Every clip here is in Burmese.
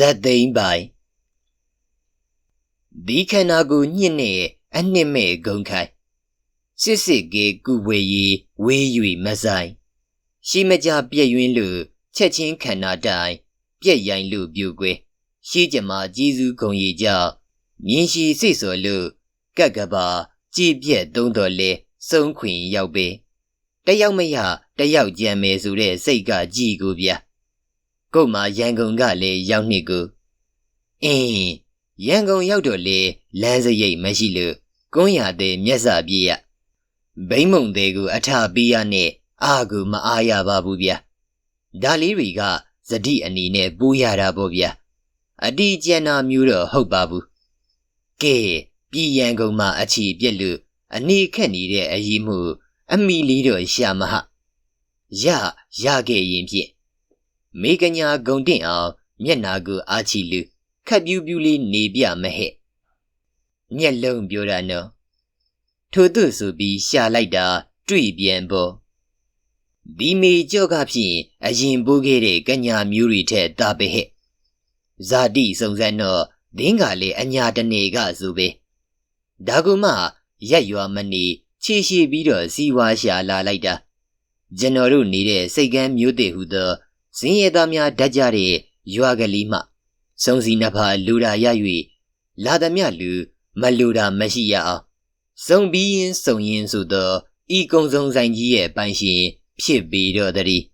ဇက်သိမ်းပိုင်ဒီခန္ဓာကိုညှစ်နဲ့အနှစ်မဲ့ဂုံခိုင်စစ်စစ်ကေကုဝေရီဝေး၍မဆိုင်ရှိမကြပြည့်ယွင်းလို့ချက်ချင်းခန္ဓာတိုင်ပြည့်ရိုင်လို့ပြူကွယ်ရှိကြမှာကြီးစုခုံရီကြောင့်မြင်းရှိစိတ်စော်လို့ကက်ကပါကြည်ပြက်သုံးတော်လဲစုံခွင်ရောက်ပေတယောက်မရတယောက်ကြံမယ်ဆိုတဲ့စိတ်ကကြည်ကိုဗျာ ကို့မှာရန်ကုန်ကလည်းရောက်နှစ်ကိုအင်းရန်ကုန်ရောက်တော့လေလမ်းစရိတ်မရှိလို့ကွန်းရတဲ့မျက်စာပြေးရဘိမ့်မုံသေးကိုအထပေးရနဲ့အာကူမအားရပါဘူးဗျာဒါလေးတွေကဇတိအနီနဲ့ပူးရတာပေါ့ဗျာအတီးကျန်နာမျိုးတော့ဟုတ်ပါဘူးကဲပြည်ရန်ကုန်မှာအချီပြက်လို့အနီးခက်နေတဲ့အယီးမှု အမိလေးတော့ရှာမဟရရခဲ့ရင်ဖြင့် မေကညာဂုံတင့်အောင်မျက်နာကိုအာချီလူခက်ပြူးပြူးလေးနေပြမဟဲ့မျက်လုံးပြောတာနော်ထို့သူဆိုပြီးရှာလိုက်တာတွေ့ပြန်ပေါ်ဒီမီကြော့ကဖြင့်အရင်ပိုးခဲ့တဲ့ကညာမျိုးတွေထက်တာပဲဟဲ့ဇာတိစုံစမ်းတော့ဒင်းကလေအညာတနေကဆိုပဲဒါကူမှရက်ရွာမနေခြေရှိပြီးတော့စီဝါရှာလာလိုက်တာကျွန်တော်တို့နေတဲ့စိတ်ကမ်းမျိုးတည်ဟုသော ဇင်းရဲသားများဓာတ်ကြတဲ့ရွာကလေးမှစုံစီနှစ်ဖာလူတာရ၍လာသမျှလူမလူတာမရှိရအောင်စုံပြီးရင်စုံရင်ဆိုသောဤကုံစုံဆိုင်ကြီးရဲ့ပိုင်ရှင်ဖြစ်ပြီးတော့တည်း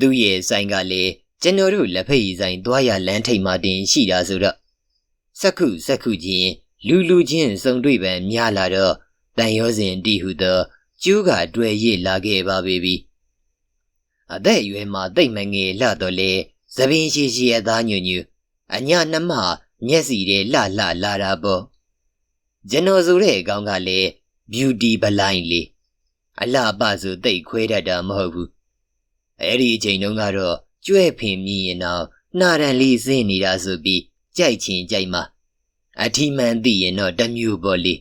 သူရဲ့ဆိုင်ကလည်းကျွန်တော်တို့လက်ဖက်ရည်ဆိုင်သွားရလမ်းထိပ်မှတင်ရှိတာဆိုတော့စက္ခုစက္ခုချင်းလူလူချင်းစုံတွေ့ပံများလာတော့တန်ရောစဉ်တီဟုသောကျူးကတွေ့ရလာခဲ့ပါပေပြီ အသက်အရွယ်မှာတိတ်မငယ်လှတော့လေသပင်ရှိရှိအသားညွညူအညာနှမမျက်စီတဲ့လှလှလာတာပေါ့ကျွန်တော်ဆိုတဲ့အကောင်ကလည်း beauty ဘလိုင်းလေးအလှပဆိုတိတ်ခွဲတတ်တာမဟုတ်ဘူးအဲ့ဒီအချိန်တုန်းကတော့ကျွဲ့ဖင်မြင်ရင်တော့နှာရန်လေးစင်းနေတာဆိုပြီးကြိုက်ချင်ကြိုက်မှာအထီးမှန်သိရင်တော့တမျိုးပေါ့လေ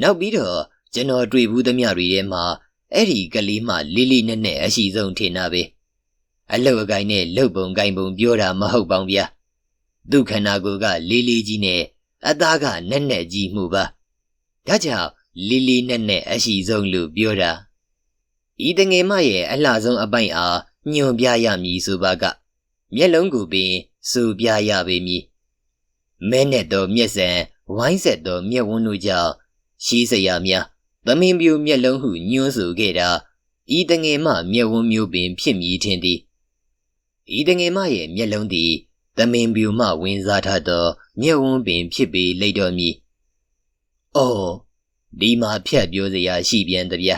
နောက်ပြီးတော့ကျွန်တော်တွေ့ဘူးသမျှတွေထဲမှာ အဲ့ဒီကလေးမှလေးလေးနက်နက်အရှိဆုံးထင်တာပဲအလုတ်အကိုင်းနဲ့လုတ်ပုံကိုင်းပုံပြောတာမဟုတ်ပါဘူးဗျာသူ့ခန္ဓာကိုယ်ကလေးလေးကြီးနဲ့အသားကနက်နက်ကြီးမှုပါဒါကြောင့်လေးလေးနက်နက်အရှိဆုံးလို့ပြောတာဤတငယ်မရဲ့အလှဆုံးအပိုင်အားညွန်ပြရမည်ဆိုပါက မျက်လုံးကိုပင်စူပြရပေမည်မဲနဲ့တော့မျက်စံဝိုင်းဆက်တော့မျက်ဝန်းတို့ကြောင့်ရှိစရာများ သမင်ပြူမျက်လုံးဟုညွှန်းဆိုခဲ့တာဤတငယ်မမျက်ဝန်းမျိုးပင် ဖြစ်မည်ထင်သည်ဤတငယ်မရဲ့မျက်လုံးသည်သမင်ပြူမှဝင်စားထသောမျက်ဝန်းပင် ဖြစ်ပေလိမ့်တော်မည်။အော်ဒီမှာဖြတ်ပြောစရာရှိပြန်တဗျာ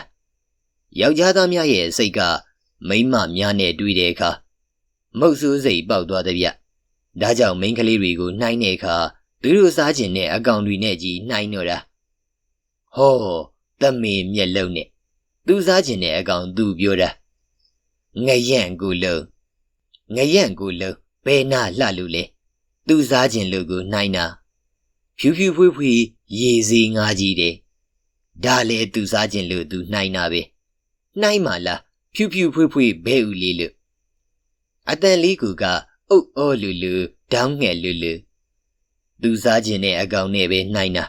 ။ယောက်ျားသားများရဲ့စိတ်ကမိန်းမများနဲ့တွေ့တဲ့အခါမုတ်ဆိုးစိတ်ပေါက်သွားတဗျ။ဒါကြောင့်မိန်းကလေးတွေကိုနှိုင်းတဲ့အခါသူတို့စားခြင်းနဲ့အကောင်တွေနဲ့ကြီးနှိုင်းတော့တာ။ဟော သမင်မျက်လုံးနဲ့သူစားခြင်းနဲ့အကောင်သူပြောတာ။ငရန့်ကိုလုံးငရန့်ကိုလုံးဘယ်နာလှလို့လဲသူစားခြင်းလို့ကိုနှိုင်းတာဖြူဖြူဖွေးဖွေးရေစီငါကြီးတယ်ဒါလေသူစားခြင်းလို့သူနှိုင်းတာပဲနှိုင်းပါလားဖြူဖြူဖွေးဖွေးဘဲဥလေးလို့အတန်လေးကူကအုတ်အောလူလူဒေါင်းငှက်လူလူသူစားခြင်းနဲ့အကောင်နဲ့ပဲနှိုင်းတာ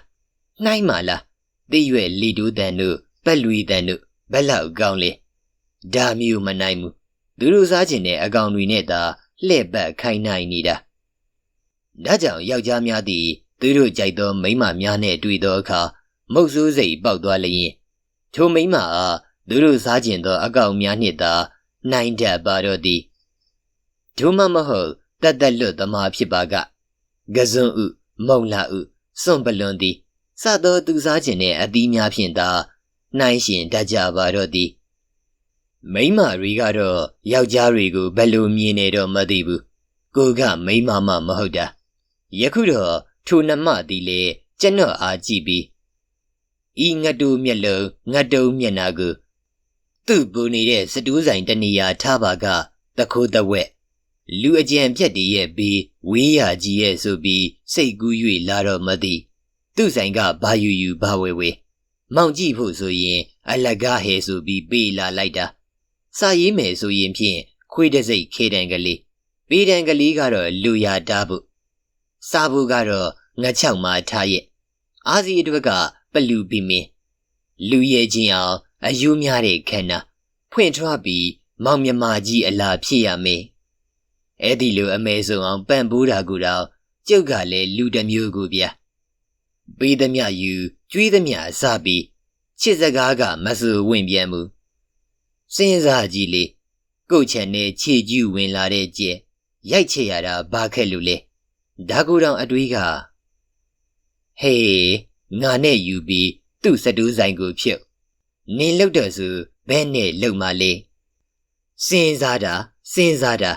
နှိုင်းပါလား သိရွယ်လီတိုးတန်တို့ပက်လူတန်တို့ဘက်လောက်ကောင်းလဲဒါမျိုးမနိုင်ဘူးသူတို့စားခြင်းနဲ့အကောင်တွေနဲ့သာလှဲ့ပတ်ခိုင်းနိုင်နေတာဒါကြောင့်ယောက်ျားများသည်သူတို့ကြိုက်သောမိန်းမများနှင့်တွေ့သောအခါမုတ်ဆိုးစိတ်ပေါက်သွားလျင်ထိုမိန်းမအားသူတို့စားကျင်သောအကောင်များနှင့်သာနိုင်တတ်ပါတော့သည်ဒုမမဟုတ်တတ်တက်လွတ်သမားဖြစ်ပါကကစွန်းဥမုံလာဥစွန့်ပလွန်သည် စသောသူစားကျင်တဲ့အသီးများဖြင့်သာနိုင်ရှင်တတ်ကြပါတော့သည်မိမတွေကတော့ယောက်ျားတွေကိုဘယ်လိုမြင်နေတော့မသိဘူးကိုကမိမမမဟုတ်တာယခုတော့ထိုနှမသည်လေကျွန်တော်အားကြည့်ပြီးဤငတ်တူမျက်လုံးငတ်တုံမျက်နာကိုသူ့ပူနေတဲ့စတူးဆိုင်တနေရာထားပါကတခိုးတဝက်လူအကြံပြက်တည်းရဲ့ပြီးဝင်းရကြီးရဲ့ဆိုပြီးစိတ်ကူး၍လာတော့မသိ သူ့ဆိုင်ကဘာယူယူဘာဝဲဝဲမောင်ကြည့်ဖို့ဆိုရင် အလကားဟဲဆိုပြီးပေးလာလိုက်တာစာရေးမယ်ဆိုရင်ဖြင့်ခွေးတစိတ်ခေတံကလေးပေတံကလေးကတော့လူရတားဖို့စားဖို့ကတော့ငါချောက်မှာထားရဲ့အာစီအတွက်ကပလူပီမင်းလူရဲချင်းအောင်အယူများတဲ့ခန္ဓာဖွင့်ထွားပြီးမောင်မြမာကြီးအလားဖြစ်ရမယ်အဲ့ဒီလိုအမဲဆုံးအောင်ပန့်ပိုးတာကူတော့ကျုပ်ကလည်းလူတစ်မျိုးကိုဗျာ ပေးသမျှယူကျွေးသမျှအစပြီးချစ်စကားကမဆူဝင်ပြန်မှုစဉ်းစားကြည့်လေကို့ချန်နဲ့ခြေကျူးဝင်လာတဲ့ကျဲရိုက်ချရတာဘာခက်လို့လဲဒါကူတောင်အတွေးကဟေးငါနဲ့ယူပြီးသူ့စတူးဆိုင်ကိုဖြုတ်နင်လောက်တော့ဆိုဘဲနဲ့လောက်မှလေစဉ်းစားတာစဉ်းစားတာ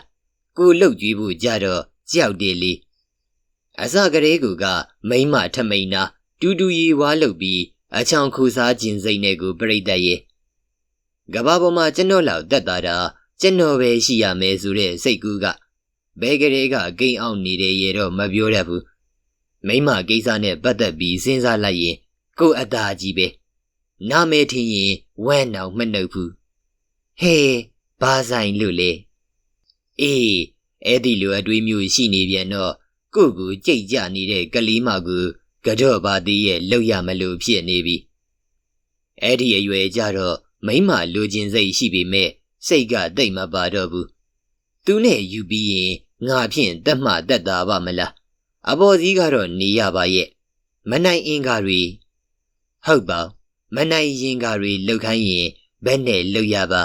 ကိုလှုပ်ကြွေးဖို့ကြတော့ကြောက်တယ်လေ အစကလေးကူကမိမ့်မထမိန်နာတူတူရီဝါလှုပ်ပြီးအချောင်ခူစားခြင်းစိတ်နဲ့ကိုပြိတ္တရဲ့ကဘာပေါ်မှာကျွန်တော်လောက်တက်တာတာကျွန်တော်ပဲရှိရမယ်ဆိုတဲ့စိတ်ကူးကဘဲကလေးကဂိမ်းအောင်နေတဲ့ရေတော့မပြောတတ်ဘူးမိမကိစ္စနဲ့ပတ်သက်ပြီးစဉ်းစားလိုက်ရင်ကို့အသားကြီးပဲနာမည်ထင်ရင်ဝမ်းနောင်မနှုတ်ဘူးဟေးဘာဆိုင်လို့လဲအေးအဲ့ဒီလိုအတွေးမျိုးရှိနေပြန်တော့ ကို့ကိုကြိတ်ကြနေတဲ့ကလေးမကူကတော့ပါသေးရဲ့လောက်ရမလို့ဖြစ်နေပြီအဲ့ဒီအရွယ်ကြတော့မိမလိုချင်စိတ်ရှိပေမဲ့စိတ်ကတိတ်မပါတော့ဘူးသူနဲ့ယူပြီးရင်ငါဖြင့်တက်မှတက်တာပါမလားအဘော်စည်းကတော့နေရပါရဲ့မနိုင်အင်္ဂါတွေဟုတ်ပါမနိုင်ရင်္ဂါတွေလှုပ်ခိုင်းရင်ဘယ်နဲ့လှုပ်ရပါ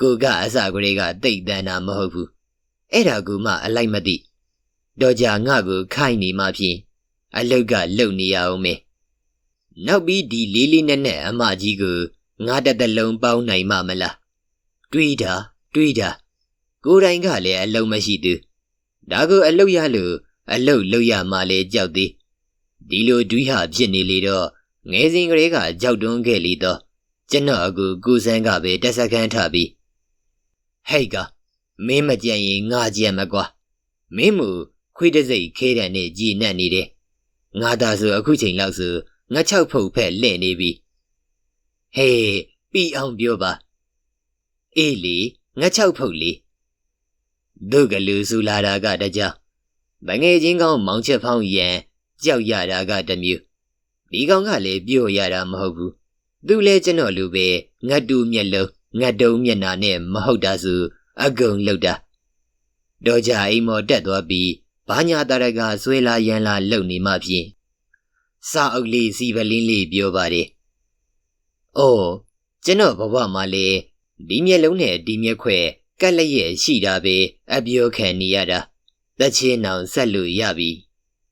ကိုကအစကလေးကတိတ်တန်းတာမဟုတ်ဘူးအဲ့ဒါကူမှအလိုက်မသိ တော့ကြာငါကိုခိုင်းနေမှဖြင့်အလုတ်ကလှုပ်နေရအောင်မေနောက်ပြီးဒီလေးလေးနက်နက်အမကြီးကိုငါတက်တလုံးပေါင်းနိုင်မှမလားတွေးတာတွေးတာကိုယ်တိုင်ကလည်းအလုံးမရှိသူဒါကိုအလုတ်ရလို့အလုတ်လုတ်ရမှလဲကြောက်သေးဒီလိုဒွိဟဖြစ်နေလေတော့ငယ်စဉ်ကလေးကကြောက်တွန်းခဲ့လေတော့ကျွန်တော်အကူကိုစန်းကပဲတက်စခန်းထပြီးဟဲ့ကမင်းမကြံရင်ငါကြံမကွာမင်းမူ ခွေးတစိတ်ခဲတဲ့နဲ့ကြည်နက်နေတယ်ငါသာဆိုအခုချိန်လောက်ဆိုငါချောက်ဖုတ်ဖက်လဲ့နေပြီဟေးပြီးအောင်ပြောပါအေးလေငါချောက်ဖုတ်လေဒုကလူစုလာတာကတကြောင်မငယ်ချင်းကောင်းမောင်ချက်ဖောင်းရန်ကြောက်ရတာကတမျိုးဒီကောင်ကလည်းပြော့ရတာမဟုတ်ဘူးသူလဲကျွန်တော်လူပဲငတ်တူမျက်လုံးငတ်တုံမျက်နာနဲ့မဟုတ်တာဆိုအကုံလောက်တာတော့ကြအိမ်မော်တက်သွားပြီး ဘာညာတရကဆွဲလာရန်လာလုံနေမှဖြင့်စာအုပ်လေးစီပလင်းလေးပြောပါတယ်။အိုးကျွန်တော်ဘဝမှာလေဒီမျက်လုံးနဲ့ဒီမျက်ခွဲကက်လက်ရဲ့ရှိတာပဲအပြောခံနေရတာ။သက်ချင်းနောင်ဆက်လို့ရပြီ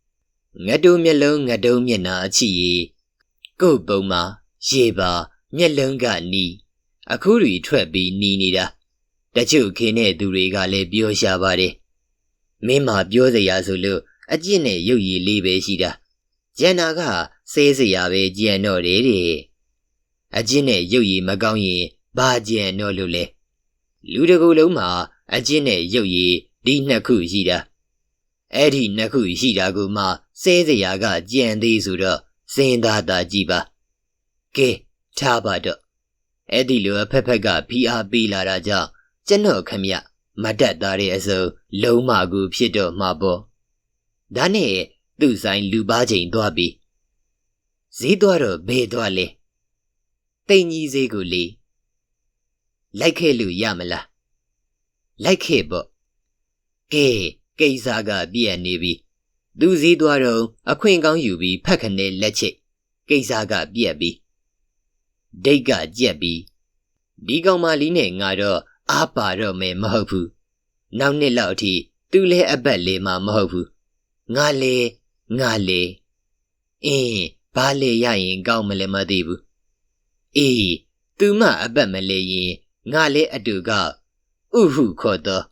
။ငတုံမျက်လုံးငတုံမျက်နာအချီရီကို့ပုံမှာရေပါမျက်လုံးကနီးအခုတွေထွက်ပြီးနီးနေတာတချို့ခင်းတဲ့သူတွေကလည်းပြောရှာပါတယ် မင်းမပြောစရာဆိုလို့အကျင့်နဲ့ရုပ်ရည်လေးပဲရှိတာကျန်တာကစေးစရာပဲကြံတော့တယ်တဲ့အကျင့်နဲ့ရုပ်ရည်မကောင်းရင်ဘာကြံတော့လို့လဲလူတကူလုံးမှာအကျင့်နဲ့ရုပ်ရည်ဒီနှစ်ခုရှိတာအဲ့ဒီနှစ်ခုရှိတာကမှစေးစရာကကြံသေးဆိုတော့စင်သားသာကြည့်ပါကဲထားပါတော့အဲ့ဒီလိုအဖက်ဖက်ကဖိအားပေးလာတာကြောင့်ကျွန်တော်ခမရ မတ်တက်သားတဲ့အစုံလုံးမကူဖြစ်တော့မှာပေါ့ဒါနဲ့သူ့ဆိုင်လူပါချိန်သွားပြီးဈေးသွားတော့ဘယ်သွားလဲတိန်ကြီးဈေးကိုလေလိုက်ခဲ့လို့ရမလားလိုက်ခဲ့ပေါ့ကဲကိစ္စကပြည့်နေပြီသူစည်းသွားတော့အခွင့်ကောင်းယူပြီးဖက်ခနဲ့လက်ချိတ်ကိစ္စကပြည့်ပြီဒိတ်ကကြက်ပြီးဒီကောင်မလေးနဲ့ငါတော့ အားပါတော့မယ်မဟုတ်ဘူးနောက်နှစ်လောက်အထိသူလဲအပတ်လေးမှမဟုတ်ဘူးငါလေငါလေအင်းဘာလေရရင်ကောင်းမလဲမသိဘူးအေးသူမအပတ်မလဲရင်ငါလဲအတူကဥဟုခေါ်တော့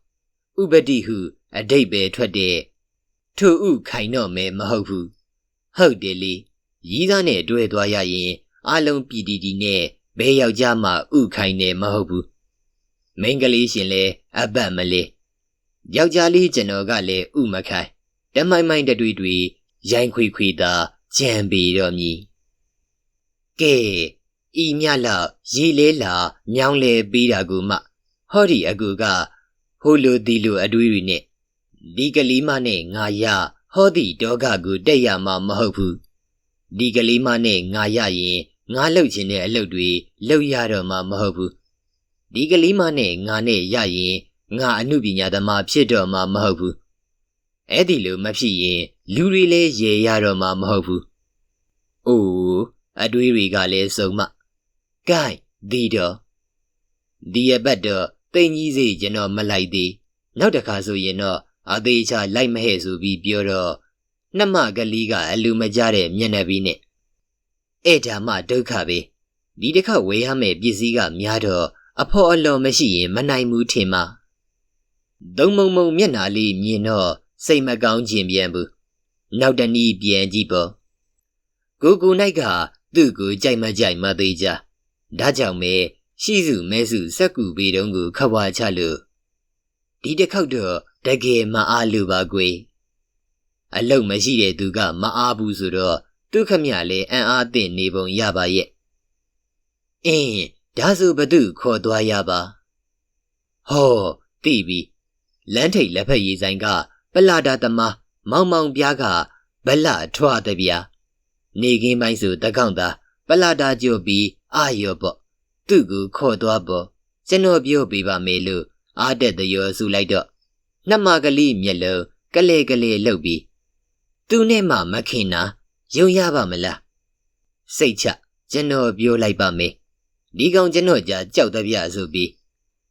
ဥပတိဟုအတိတ်ပဲထွက်တဲ့ထိုဥခိုင်တော့မယ်မဟုတ်ဘူးဟုတ်တယ်လေရီးသားနဲ့တွဲသွားရရင်အလုံးပြည်တီတီနဲ့ဘဲယောက်ျားမှဥခိုင်နေမဟုတ်ဘူး မိန်းကလေးရှင်လဲအပတ်မလေးယောက်ျားလေးကျွန်တော်ကလည်းဥမခိုင်တမိုင်မိုင်တတွေတွေရိုင်းခွေခွေသာကြံပေတော့မြည်ကဲဤမြလောက်ရေလဲလာမြောင်းလဲပေးတာကူမှဟောဒီအကူကဟိုလိုဒီလိုအတွေးတွေနဲ့ဒီကလေးမနဲ့ငါရဟောဒီဒေါကကိုတက်ရမှာမဟုတ်ဘူးဒီကလေးမနဲ့ငါရရင်ငါလှုပ်ခြင်းတဲ့အလုပ်တွေလှုပ်ရတော့မှာမဟုတ်ဘူး ဒီကလေးမနဲ့ငါနဲ့ရရင်ငါအမှုပညာသမားဖြစ်တော့မှာမဟုတ်ဘူးအဲ့ဒီလိုမဖြစ်ရင် လူတွေလည်းရေရတော့မှာမဟုတ်ဘူးအိုးအတွေးတွေကလည်းစုံမကဲဒီတော့ဒီရပတ်တော့တိန်ကြီးစီကျွန်တော်မလိုက်သေးနောက်တစ်ခါဆိုရင်တော့အသေးချာလိုက်မဟဲ့ဆိုပြီးပြောတော့နှမကလေးကအလူမကြတဲ့မျက်နှာပြီးနဲ့အဲ့ဒါမှဒုက္ခပဲဒီတစ်ခါဝေးရမယ့်ပစ္စည်းကများတော့ အဖို့အလော်မရှိရင်မနိုင်ဘူးထင်မှာသုံးမုံမုံမျက်နှာလေးမြင်တော့စိတ်မကောင်းခြင်းပြန်ဘူးနောက်တနည်းပြန်ကြည့်ပေါ့ကိုကူနိုင်ကသူ့ကိုကြိုက်မကြိုက်မသေးကြဒါကြောင့်ပဲရှိစုမဲစုစက်ကူပေတုံးကိုခဝါချလို့ဒီတစ်ခေါက်တော့တကယ်မအားလို့ပါကွယ်အလုတ်မရှိတဲ့သူကမအားဘူးဆိုတော့သူခမရလည်းအံ့အားသင့်နေပုံရပါရဲ့အင်း ဒါဆိုဘသူခေါ်သွားရပါဟောသိပြီလမ်းထိပ်လက်ဖက်ရည်ဆိုင်က ပလာတာသမားမောင်မောင်ပြားကဗလထွားတဲ့ဗျာနေကင်းပိုင်းဆိုတကောင့်သာပလာတာကြို့ပြီးအာရောပေါ့သူ့ကိုခေါ်သွားပေါ့ကျွန်တော်ပြောပြပါမယ်လို့အားတက်တရောဆူလိုက်တော့နှမကလေးမျက်လုံးကလေကလေလှုပ်ပြီးသူနဲ့မှမခင်နာယုံရပါမလားစိတ်ချကျွန်တော်ပြောလိုက်ပါမယ် ဒီကောင်ကျွန်တော်ကြာကြောက်တပြဆိုပြီး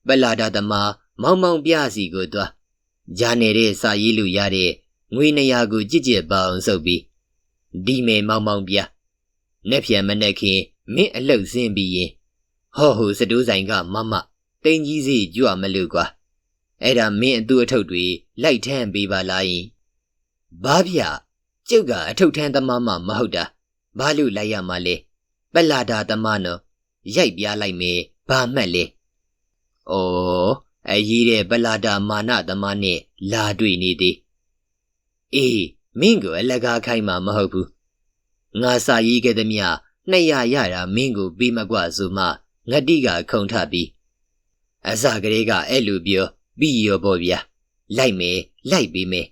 ပလာတာသမားမောင်မောင်ပြစီကိုသွားဂျာနေတဲ့စာရေးလူရတဲ့ငွေ200ကိုကြစ်ကြစ်ပါအောင်စုပ်ပြီးဒီမေမောင်မောင်ပြနဲ့ပြန်မနဲ့ခင်မင်းအလုတ်စင်းပြီးရင်ဟောဟိုစတိုးဆိုင်ကမမတိန်ကြီးစီကြွမလို့ကွာအဲ့ဒါမင်းအတူအထုပ်တွေလိုက်ထမ်းပေးပါလားယင်ဘာဗျကျုပ်ကအထုပ်ထမ်းသမားမှမဟုတ်တာဘာလို့လိုက်ရမှာလဲပလာတာသမားနော် ရိုက်ပြားလိုက်မယ်ဘာမှတ်လဲဩအကြီးတဲ့ပလာတာမာနသမားနဲ့လာတွေ့နေသည်အေးမင်းကိုအလကားခိုင်းမှာမဟုတ်ဘူးငါစာရေးခဲ့သည်မြနှစ်ရရတာမင်းကိုပေးမကွဆိုမှငတိကခုံထပြီးအစကလေးကအဲ့လိုပြောပြီးရောပေါ့ဗျာလိုက်မယ်လိုက်ပေးမယ်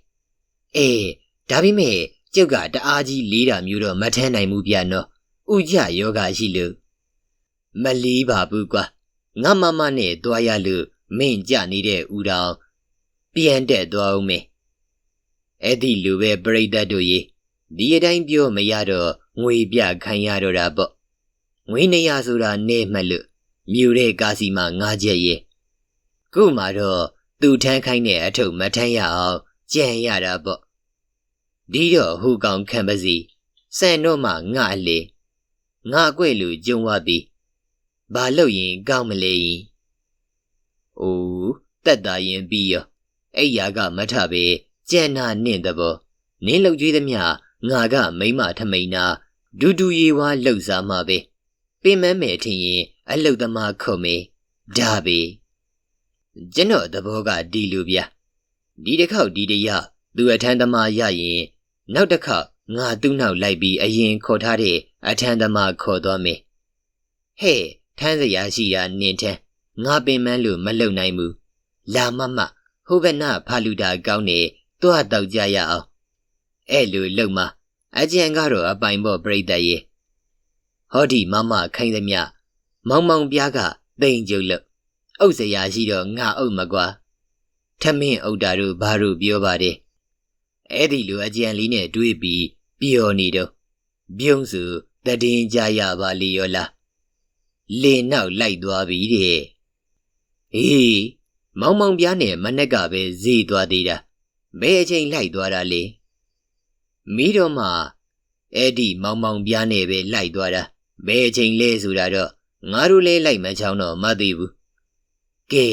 အေးဒါပေမဲ့ကျုပ်ကတအားကြီးလေးတာမျိုးတော့မထမ်းနိုင်ဘူးဗျာနော်ဥကြယောဂရှိလို့ မလီးပါဘူးကွာငါမမနဲ့တွားရလို့မင်းကြနေတဲ့ဦးတော်ပြန်တက်သွားအောင်မေအဲ့ဒီလူပဲပြိတ္တတို့ရေဒီအတိုင်းပြောမရတော့ငွေပြခံရတော့တာပေါ့ငွေ200ဆိုတာနေမှလို့မြူတဲ့ကာစီမှာငါးချက်ရဲ့ခုမှတော့သူထမ်းခိုင်းတဲ့အထုပ်မထမ်းရအောင်ကြံရတာပေါ့ဒီတော့ဟူကောင်ခံပါစီစံတော့မှငါအလေငါအကွဲ့လူကျုံသွားပြီ ဘာလို့ရင်ကောင်းမလဲရင်အိုးတက်တာရင်ပြီးရောအဲ့ရာကမထပဲကြံနာနင့်တဘောနင်းလောက်ကြွေးသမျှငါကမိမထမိန်နာဒူဒူရီဝါလှုပ်စားမှာပဲပင်မမယ်ထင်ရင်အလုတ်သမားခုံမေဒါပဲကျွန်တော်သဘောကဒီလိုဗျဒီတစ်ခေါက်ဒီတရသူအထမ်းသမားရရင်နောက်တစ်ခေါက်ငါသူ့နောက်လိုက်ပြီးအရင်ခေါ်ထားတဲ့အထမ်းသမားခေါ်သွားမယ်ဟဲ့ ထမ်းစရာရှိရာနင်ထမ်းငါပင်မလို့မလုံနိုင်ဘူးလာမမဟိုဘနဖာလူတာကောင်းနေတွားတောက်ကြရအောင်အဲ့လိုလုံမအကြံကတော့အပိုင်ပေါ့ပြိတ္တရဲ့ဟောဒီမမခိုင်းသမျှမောင်မောင်ပြားကတိန်ကျုပ်လို့အုပ်စရာရှိတော့ငါအုပ်မကွာထမင်းအုပ်တာတို့ဘာတို့ပြောပါတယ်အဲ့ဒီလိုအကြံလေးနဲ့တွေးပြီးပျော်နေတော့ပြုံးစုတည်င်းကြရပါလေရောလား လေနောက်လိုက်သွားပြီတဲ့ဟေးမောင်မောင်ပြားနဲ့မနက်ကပဲဈေးသွားသေးတာဘယ်အချိန်လိုက်သွားတာလဲမီးတော့မှအဲ့ဒီမောင်မောင်ပြားနဲ့ပဲလိုက်သွားတာဘယ်အချိန်လဲဆိုတာတော့ငါတို့လဲလိုက်မချောင်းတော့မသိဘူးကဲ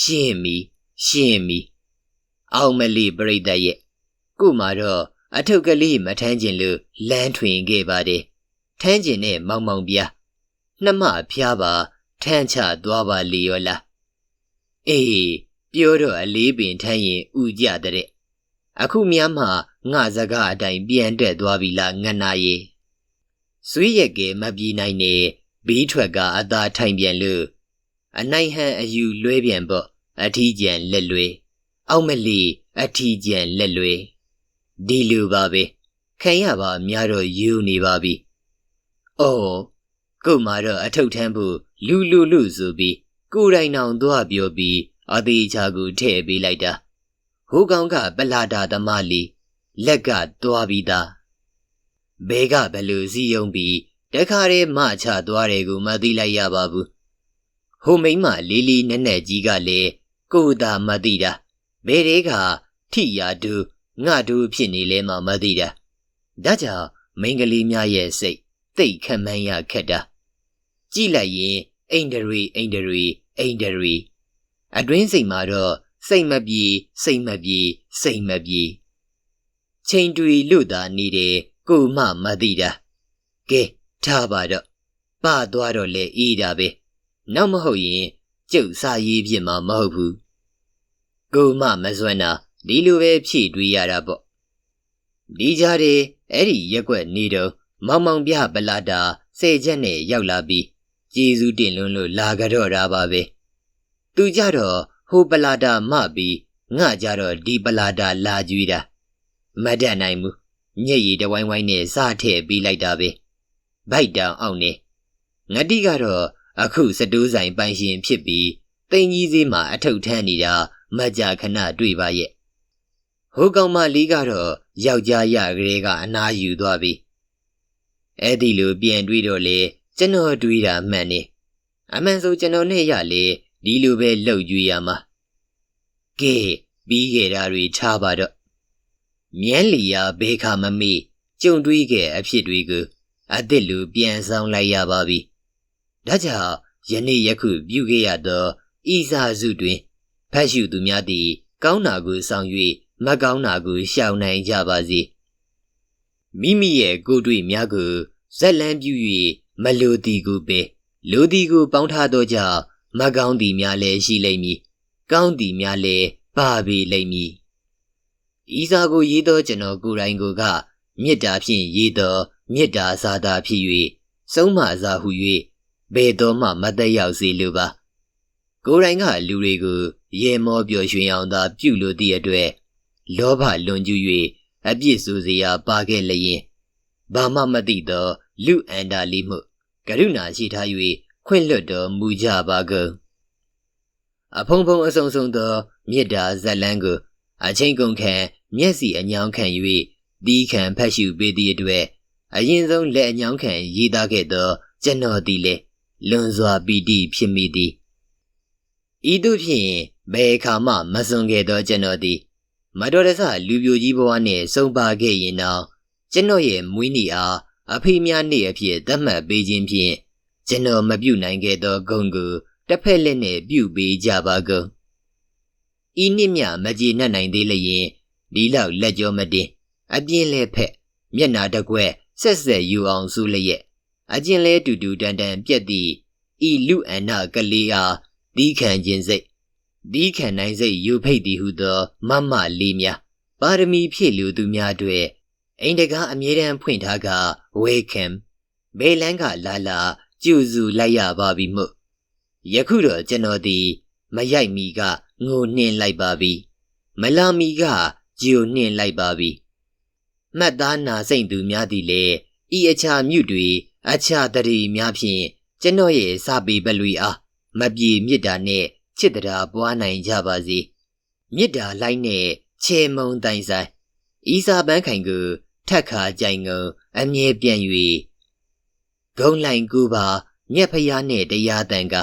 ရှင်းပြီရှင်းပြီအောင်မလေးပြိတ္တရဲ့ခုမှတော့အထုပ်ကလေးမထမ်းကျင်လို့လမ်းထွင်ခဲ့ပါတယ်ထမ်းကျင်တဲ့မောင်မောင်ပြား နှမဖျားပါထမ်းချသွားပါလေရောလားအေးပြောတော့အလေးပင်ထမ်းရင်ဥကြတဲ့အခုများမှငါစကားအတိုင်းပြန်တက်သွားပြီလားငနာရီဆွေးရက်ကဲမပြေနိုင်နေဘီးထွက်ကအသာထိုင်ပြန်လို့အနိုင်ဟန်အယူလွဲပြန်ပေါ့အထီးကျန်လက်လွေအောက်မလီအထီးကျန်လက်လွေဒီလိုပါပဲခံရပါများတော့ယူနေပါပြီ။အော် ကို့မှာတော့အထုပ်ထမ်းဖို့လူလူလူဆိုပြီးကိုယ်တိုင်နောင်သွားပြောပြီးအသေးချာကိုထည့်ပေးလိုက်တာဟိုကောင်ကပလာတာသမားလီလက်ကသွားပြီးသားဘဲကဘလူစီယုံပြီးတခါတည်းမချသွားတယ်ကိုမသိလိုက်ရပါဘူးဟိုမိမလေးလေးနက်နက်ကြီးကလည်းကိုသာမသိတာဘယ်တဲကထိယာတူငါတူဖြစ်နေလဲမှမသိတာဒါကြောင့်မိန်းကလေးများရဲ့စိတ်သိတ်ခံမှန်းရခက်တာ ကြည့်လိုက်ရင်အိန္ဒရီအိန္ဒရီအိန္ဒရီအတွင်းစိတ်မှာတော့စိတ်မပြေစိတ်မပြေစိတ်မပြေချိန်တွေလို့သာနေတယ်ကိုမှမသိတာကဲထားပါတော့ပသွားတော့လေအေးတာပဲနောက်မဟုတ်ရင်ကျုပ်စာရေးဖြစ်မှာမဟုတ်ဘူးကိုမှမစွမ်းတာဒီလိုပဲဖြည့်တွေးရတာပေါ့ဒီကြားတဲ့အဲ့ဒီရက်ွက်နေတော့မောင်မောင်ပြပလာတာဆယ်ချက်နဲ့ရောက်လာပြီး ကျေးဇူးတင်လွန်းလို့လာကြတော့တာပါပဲသူကြတော့ဟိုပလာတာမပြီးငါကြတော့ဒီပလာတာလာကြွေးတာမတတ်နိုင်ဘူးညက်ရည်တဝိုင်းဝိုင်းနဲ့စားထည့်ပြီးလိုက်တာပဲဗိုက်တောင်အောင်နေငတိကတော့အခုစတိုးဆိုင်ပိုင်ရှင်ဖြစ်ပြီးတိန်ကြီးစည်းမှာအထုပ်ထမ်းနေတာမကြခဏတွေ့ပါရဲ့ဟိုကောင်မလေးကတော့ယောက်ျားရကလေးကအနာယူသွားပြီအဲ့ဒီလိုပြန်တွေ့တော့လေ ကျွန်တော်တွေးတာမှန်နေအမှန်ဆိုကျွန်တော်နဲ့ရလေဒီလိုပဲလှုပ်ကြွေးရမှာကဲပြီးခဲ့တာတွေထားပါတော့မြန်းလီယာဘေခါမမေ့ကြုံတွေးခဲ့အဖြစ်တွေကိုအသစ်လူပြန်ဆောင်လိုက်ရပါပြီဒါကြောင့်ယနေ့ယခုပြုခဲ့ရသောဤစာစုတွင်ဖတ်ရှုသူများသည် ကောင်းတာကိုဆောင်၍မကောင်းတာကိုရှောင်နိုင်ကြပါစေမိမိရဲ့ကိုယ်တွေ့များကိုဇက်လန်းပြု၍ မလိုသည်ကိုပဲလိုသည်ကိုပေါင်းထားသောကြောင့်မကောင်းသည်များလည်းရှိလိမ့်မည်ကောင်းသည်များလည်းပါပေလိမ့်မည်ဤစာကိုရေးသောကျွန်တော်ကိုယ်တိုင်ကိုကမေတ္တာဖြင့်ရေးသောမေတ္တာစာသာဖြစ်၍ဆုံးမစာဟု၍ဘယ်တော့မှမသက်ရောက်စေလိုပါကိုယ်တိုင်ကလူတွေကိုရေမောပျော်ရွှင်အောင်သာပြုလိုသည့်အတွက်လောဘလွန်ကျူး၍အပြစ်ဆိုစရာပါခဲ့လျင်ဘာမှမသိသော လူအန္တာလီမှုကရုဏာရှိထား၍ခွင့်လွတ်တော်မူကြပါကုန်အဖုံဖုံအဆုံဆုံသောမေတ္တာဇက်လန်းကိုအချင်းကုန်ခံမျက်စီအညောင်းခံ၍ဒီခံဖတ်ရှုပေးသည့်အတွက်အရင်ဆုံးလက်အညောင်းခံရေးသားခဲ့သောကျွန်တော်သည်လည်းလွန်စွာပီတိဖြစ်မိသည်ဤသို့ဖြင့်ဘယ်အခါမှမစွန်ခဲ့သောကျွန်တော်သည်မတော်တဆလူပြိုကြီးဘဝနှင့်ဆုံးပါခဲ့ရင်တော့ကျွန်တော်ရဲ့မွေးနေ့အား အဖေများနေ့အဖြစ်သတ်မှတ်ပေးခြင်းဖြင့်ကျွန်တော်မပြုတ်နိုင်ခဲ့သောဂုဏ်ကိုတစ်ဖက်လက်နဲ့ပြုတ်ပေးကြပါကုန်ဤနှစ်မြမကြေနပ်နိုင်သေးလျင်ဒီလောက်လက်ကြောမတင်အပြင်းလဲဖက်မျက်နာတကွက်ဆက်ဆက်ယူအောင်စုလျက်အကျင်လဲတူတူတန်တန်ပြက်သည့်ဤလူအန္နကလေးအားဒီခံခြင်းစိတ်ဒီခံနိုင်စိတ်ယူဖိတ်သည်ဟုသော မမလေးများပါရမီဖြည့်လူသူများတွေ အိန္ဒကားအမြဲတမ်းဖွင့်ထားကဝေခံဘေလန်းကလာလာကျူစုလိုက်ရပါပြီမို့ယခုတော့ကျွန်တော်သည်မရိုက်မီကငိုနှင်းလိုက်ပါပြီမလာမီကဂျီယိုနှင်းလိုက်ပါပြီမှတ်သားနာစိတ်သူများသည်လေဤအခြားမြုတွေအခြားတရီများဖြင့်ကျွန်တော်ရဲ့စာပေပလွေအားမပြေမြစ်တာနဲ့ချစ်တရားပွားနိုင်ကြပါစေမြစ်တာလိုက်နဲ့ချေမုံတိုင်ဆိုင်ဤစာပန်းခိုင်ကို ထက်ခါကြိုင်ငုံအမြဲပြန်၍ဂုံလိုင်ကူပါမြက်ဖျားနဲ့တရားတန်က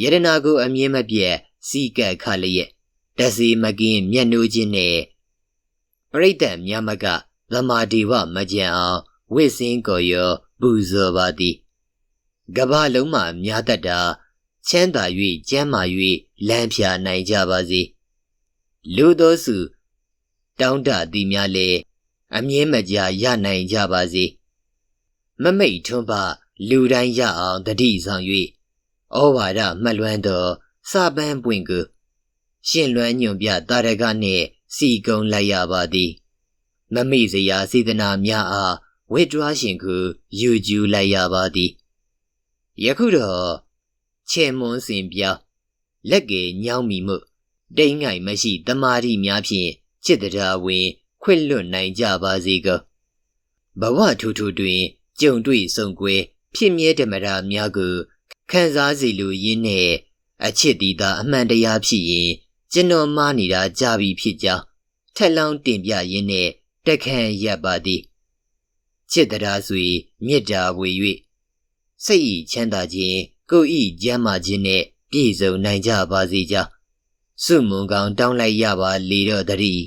ယရနာကိုအမြဲမပြတ်စီကက်ခလျက်တစီမကင်းမျက်နှိုးခြင်းနဲ့ပရိသတ်မြမကသမာဒီဝမကြံအောင်ဝိစင်းကိုရောပူဇော်ပါသည်ကဘာလုံးမှများတတ်တာချမ်းသာ၍ကျမ်းမာ၍လမ်းဖြာနိုင်ကြပါစေလူသောစုတောင်းတသည်များလည်း အမြင်မကြာရနိုင်ကြပါစေမမိတ်ထွန်းပါလူတိုင်းရအောင်တတိဆောင်၍ဩဝါဒမှတ်လွမ်းသောစာပန်းပွင့်ကိုရှင်လွမ်းညွန်ပြတာရကနှင့်စီကုံလိုက်ရပါသည်မမိစရာစေတနာများအားဝိတွားရှင်ကိုယူကျူလိုက်ရပါသည်ယခုတော့ချေမွန်းစင်ပြောင်းလက်ကေညောင်းမိမှုတိမ်ငိုင်မရှိတမာရီများဖြင့်จิตတရားဝင် ခွင့်လွတ်နိုင်ကြပါစေကောဘဝထူထူတွင် ကြုံတွေ့ဆုံကွယ်ဖြစ်မြဲဓမ္မရာများကိုခံစားစီလိုရင်းနဲ့အချစ်တီသာအမှန်တရားဖြစ်ရင်ကျွန်တော်မှားနေတာကြပြီဖြစ်ကြောင်းထက်လောင်းတင်ပြရင်းနဲ့တက်ခန့်ရပ်ပါသည်ချစ်တရားစွေမေတ္တာဝေ၍စိတ်ဤချမ်းသာခြင်းကိုယ်ဤကျမ်းမာခြင်းနဲ့ပြည့်စုံနိုင်ကြပါစေကြောင်းဆုမွန်ကောင်းတောင်းလိုက်ရပါလေတော့တည်း